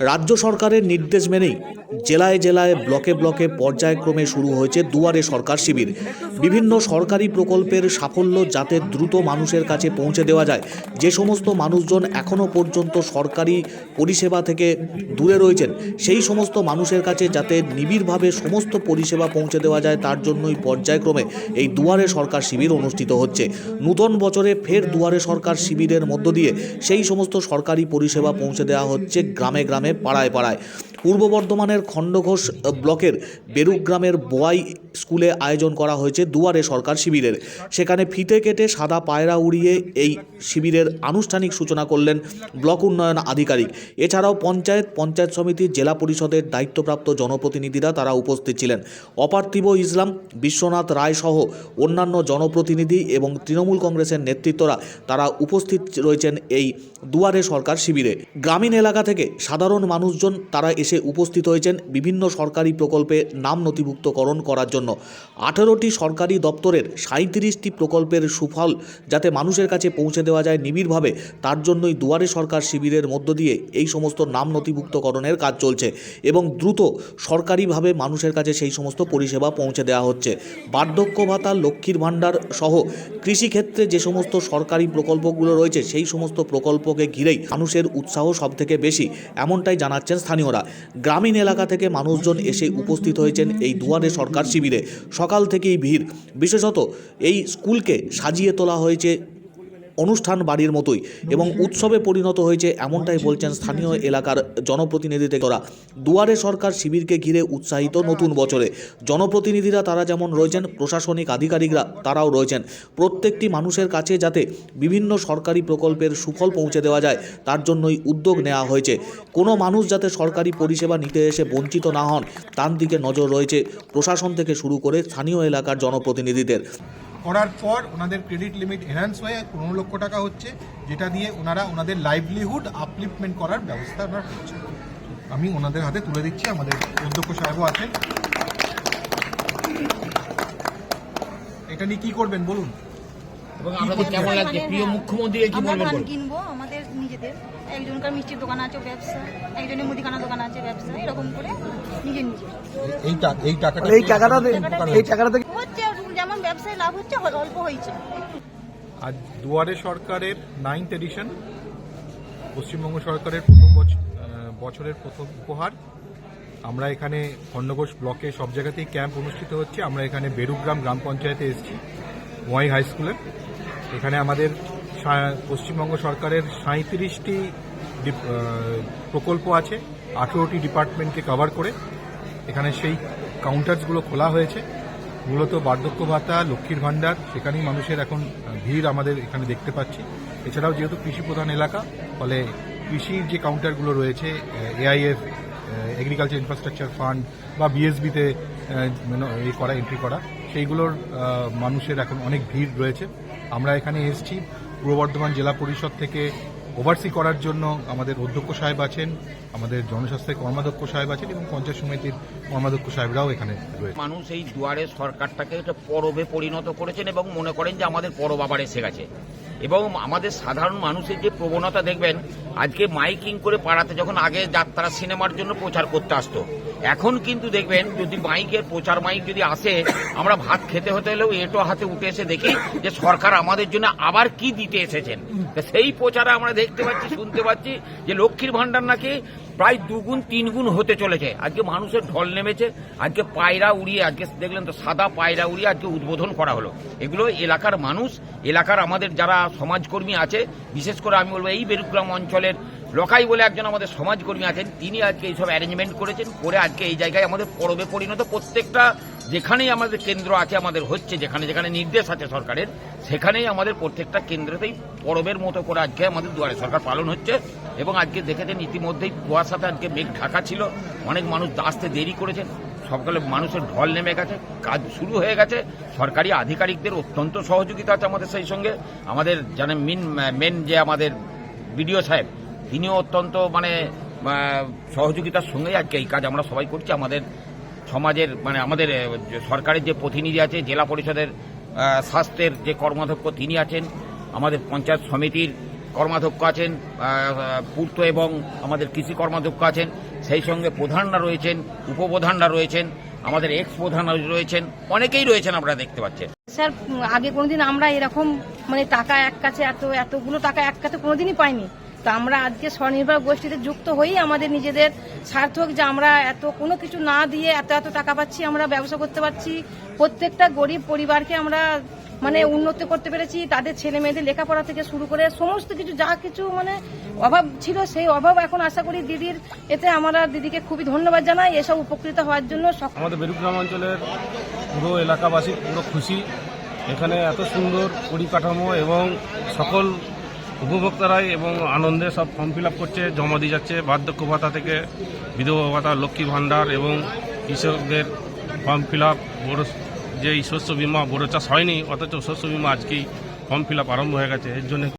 রাজ্য সরকারের নির্দেশ মেনেই জেলায় জেলায় ব্লকে ব্লকে পর্যায়ক্রমে শুরু হয়েছে দুয়ারে সরকার শিবির। বিভিন্ন সরকারি প্রকল্পের সাফল্য যাতে দ্রুত মানুষের কাছে পৌঁছে দেওয়া যায়, যে সমস্ত মানুষজন এখনও পর্যন্ত সরকারি পরিষেবা থেকে দূরে রয়েছেন, সেই সমস্ত মানুষের কাছে যাতে নিবিড়ভাবে সমস্ত পরিষেবা পৌঁছে দেওয়া যায়, তার জন্যই পর্যায়ক্রমে এই দুয়ারে সরকার শিবির অনুষ্ঠিত হচ্ছে। নূতন বছরে ফের দুয়ারে সরকার শিবিরের মধ্য দিয়ে সেই সমস্ত সরকারি পরিষেবা পৌঁছে দেওয়া হচ্ছে গ্রামে গ্রামে। পাড়ায় পাড়ায়। পূর্ব বর্ধমানের খণ্ডঘোষ ব্লকের বেরুক গ্রামের বোয়াই স্কুলে আয়োজন করা হয়েছে দুয়ারে সরকার শিবিরের। সেখানে ফিতে কেটে সাদা পায়রা উড়িয়ে এই শিবিরের আনুষ্ঠানিক সূচনা করলেন ব্লক উন্নয়ন আধিকারিক। এছাড়াও পঞ্চায়েত পঞ্চায়েত সমিতির জেলা পরিষদের দায়িত্বপ্রাপ্ত জনপ্রতিনিধিরা তারা উপস্থিত ছিলেন। অপার্থিব ইসলাম, বিশ্বনাথ রায় সহ অন্যান্য জনপ্রতিনিধি এবং তৃণমূল কংগ্রেসের নেতৃত্বরা তারা উপস্থিত রয়েছেন এই দুয়ারে সরকার শিবিরে। গ্রামীণ এলাকা থেকে সাধারণ মানুষজন তারা এসে উপস্থিত হয়েছেন বিভিন্ন সরকারি প্রকল্পে নাম নথিভুক্তকরণ করার জন্য। আঠেরোটি সরকারি দপ্তরের সাঁত্রিশটি প্রকল্পের সুফল যাতে মানুষের কাছে পৌঁছে দেওয়া যায় নিবিড়ভাবে, তার জন্যই দুয়ারে সরকার শিবিরের মধ্য দিয়ে এই সমস্ত নাম নথিভুক্তকরণের কাজ চলছে এবং দ্রুত সরকারিভাবে মানুষের কাছে সেই সমস্ত পরিষেবা পৌঁছে দেওয়া হচ্ছে। বার্ধক্য ভাতা, লক্ষ্মীর ভাণ্ডার সহ কৃষিক্ষেত্রে যে সমস্ত সরকারি প্রকল্পগুলো রয়েছে, সেই সমস্ত প্রকল্পকে ঘিরেই মানুষের উৎসাহ সব থেকে বেশি এমনটাই জানাচ্ছেন স্থানীয়রা। গ্রামীণ এলাকা থেকে মানুষজন এসে উপস্থিত হয়েছেন এই দুয়ারে সরকার শিবিরে। সকাল থেকেই ভিড়। বিশেষত এই স্কুলকে সাজিয়ে তোলা হয়েছে অনুষ্ঠান বাড়ির মতোই এবং উৎসবে পরিণত হয়েছে এমনটাই বলছেন স্থানীয় এলাকার জনপ্রতিনিধি থেকে দুয়ারে সরকার শিবিরকে ঘিরে উৎসাহিত নতুন বছরে। জনপ্রতিনিধিরা তারা যেমন রয়েছেন, প্রশাসনিক আধিকারিকরা তারাও রয়েছেন। প্রত্যেকটি মানুষের কাছে যাতে বিভিন্ন সরকারি প্রকল্পের সুফল পৌঁছে দেওয়া যায়, তার জন্যই উদ্যোগ নেওয়া হয়েছে। কোনো মানুষ যাতে সরকারি পরিষেবা নিতে এসে বঞ্চিত না হন, তার দিকে নজর রয়েছে প্রশাসন থেকে শুরু করে স্থানীয় এলাকার জনপ্রতিনিধিদের। করার পর ওনাদের ক্রেডিট লিমিট এনহ্যান্স হয়ে পনেরো লক্ষ টাকা হচ্ছে যেটা দিয়ে ওনারা ওনাদের লাইভলিহুড আপলিফমেন্ট করার ব্যবস্থা ওনারা করছেন। আমি ওনাদের হাতে তুলে দিচ্ছি আমাদের অধ্যক্ষ সাহেবও আছেন। এটা নিয়ে কি করবেন বলুন? এবং কেমন লাগছে? প্রিয় কি বলবেন কিনবো আমাদের নিজেদের। একজনকার মিষ্টির দোকান আছে ব্যবসা। একজনের মুদিখানা দোকান আছে ব্যবসা। এরকম করে এই টাকাটা এই টাকাটা এই টাকাটা ব্যবসায় লাভ হচ্ছে অল্প হয়েছে। আজ দুয়ারে সরকারের নাইন্থ এডিশন পশ্চিমবঙ্গ সরকারের প্রথম বছ- বছরের প্রথম উপহার। আমরা এখানে খণ্ডঘোষ ব্লকে সব জায়গাতেই ক্যাম্প অনুষ্ঠিত হচ্ছে। আমরা এখানে বেরুগ্রাম গ্রাম পঞ্চায়েতে এসেছি, ওয়াই হাই স্কুলে। এখানে আমাদের পশ্চিমবঙ্গ সরকারের সাঁত্রিশটি প্রকল্প আছে, আঠেরোটি ডিপার্টমেন্টকে কভার করে। এখানে সেই কাউন্টার্সগুলো খোলা হয়েছে। মূলত বার্ধক্য ভাতা, লক্ষ্মীর ভাণ্ডার, সেখানেই মানুষের এখন ভিড় আমাদের এখানে দেখতে পাচ্ছি। এছাড়াও যেহেতু কৃষি প্রধান এলাকা, ফলে কৃষির যে কাউন্টারগুলো রয়েছে এআইএফ এগ্রিকালচার ইনফ্রাস্ট্রাকচার ফান্ড বা বিএসবিতে এই করা এন্ট্রি করা, সেইগুলোর মানুষের এখন অনেক ভিড় রয়েছে। আমরা এখানে এসেছি, পূর্ব বর্ধমান জেলা পরিষদ থেকে ওভারসি করার জন্য আমাদের অধ্যক্ষ সাহেব আছেন, আমাদের জনস্বাস্থ্যের কর্মাধ্যক্ষ সাহেব আছেন এবং পঞ্চায়েত সমিতির কর্মাধ্যক্ষ সাহেবরাও এখানে রয়েছে মানুষ এই দুয়ারে সরকারটাকে একটা পরবে পরিণত করেছেন এবং মনে করেন যে আমাদের পরব আবার এসে গেছে। এবং আমাদের সাধারণ মানুষের যে প্রবণতা দেখবেন, আজকে মাইকিং করে পাড়াতে যখন আগে যাত্রা সিনেমার জন্য প্রচার করতে আসতো এখন কিন্তু দেখবেন, যদি মাইকের প্রচার মাইক যদি আসে, আমরা ভাত খেতে হতে হলেও এটো হাতে উঠে এসে দেখি যে সরকার আমাদের জন্য আবার কি দিতে এসেছেন। সেই প্রচারে আমরা দেখতে পাচ্ছি, শুনতে পাচ্ছি যে লক্ষ্মীর ভাণ্ডার নাকি প্রায় দুগুণ তিন গুণ হতে চলেছে। আজকে মানুষের ঢল নেমেছে, আজকে পায়রা উড়িয়ে, আজকে দেখলেন তো সাদা পায়রা উড়িয়ে আজকে উদ্বোধন করা হলো। এগুলো এলাকার মানুষ, এলাকার আমাদের যারা সমাজকর্মী আছে, বিশেষ করে আমি বলব এই বেরুগ্রাম অঞ্চলের লকাই বলে একজন আমাদের সমাজকর্মী আছেন। তিনি আজকে এইসব অ্যারেঞ্জমেন্ট করেছেন, করে আজকে এই জায়গায় আমাদের পরবে পরিণত। প্রত্যেকটা যেখানেই আমাদের কেন্দ্র আছে, আমাদের হচ্ছে, যেখানে যেখানে নির্দেশ আছে সরকারের, সেখানেই আমাদের প্রত্যেকটা কেন্দ্রতেই পরবের মতো করে আজকে আমাদের দুয়ারে সরকার পালন হচ্ছে। এবং আজকে দেখেছেন, ইতিমধ্যেই কুয়াশাতে আজকে মেঘ ঢাকা ছিল। অনেক মানুষ আসতে দেরি করেছেন সকালে মানুষের ঢল নেমে গেছে, কাজ শুরু হয়ে গেছে। সরকারি আধিকারিকদের অত্যন্ত সহযোগিতা আছে আমাদের সেই সঙ্গে। আমাদের জানেন মেন মেন যে আমাদের বিডিও সাহেব তিনিও অত্যন্ত মানে সহযোগিতার সঙ্গেই আজকে এই কাজ আমরা সবাই করছি। আমাদের সমাজের মানে আমাদের সরকারের যে প্রতিনিধি আছে, জেলা পরিষদের স্বাস্থ্যের যে কর্মাধ্যক্ষ তিনি আছেন, আমাদের পঞ্চায়েত সমিতির কর্মাধ্যক্ষ আছেন পূর্ত এবং আমাদের কৃষি কর্মাধ্যক্ষ আছেন, সেই সঙ্গে প্রধানরা রয়েছেন, উপপ্রধানরা রয়েছেন, আমাদের এক্স প্রধান রয়েছেন, অনেকেই রয়েছেন আপনারা দেখতে পাচ্ছেন। স্যার, আগে কোনোদিন আমরা এরকম মানে টাকা এক কাছে, এত, এতগুলো টাকা এক কাছে কোনোদিনই পাইনি। তো আমরা আজকে স্বনির্ভর গোষ্ঠীতে যুক্ত হয়েই আমাদের নিজেদের সার্থক যে আমরা এত কোনো কিছু না দিয়ে এত এত টাকা পাচ্ছি, আমরা ব্যবসা করতে পারছি। প্রত্যেকটা গরিব পরিবারকে আমরা মানে উন্নত করতে পেরেছি। তাদের ছেলে মেয়েদের লেখাপড়া থেকে শুরু করে সমস্ত কিছু, যা কিছু মানে অভাব ছিল, সেই অভাব এখন আশা করি দিদির এতে আমরা দিদিকে খুবই ধন্যবাদ জানাই। এসব উপকৃত হওয়ার জন্য আমাদের বেরুগ্রাম অঞ্চলের পুরো এলাকাবাসী পুরো খুশি। এখানে এত সুন্দর পরিকাঠামো এবং সকল উপভোক্তারাই এবং আনন্দে সব ফর্ম ফিল করছে, জমা দিয়ে যাচ্ছে। বার্ধক্য ভাতা থেকে বিধবা ভাতা, লক্ষ্মী ভাণ্ডার এবং কৃষকদের ফর্ম ফিল আপ যে এই শস্য বিমা, বড় চাষ হয়নি, অথচ শস্য বিমা আজকেই ফর্ম ফিল আরম্ভ হয়ে গেছে। এর জন্য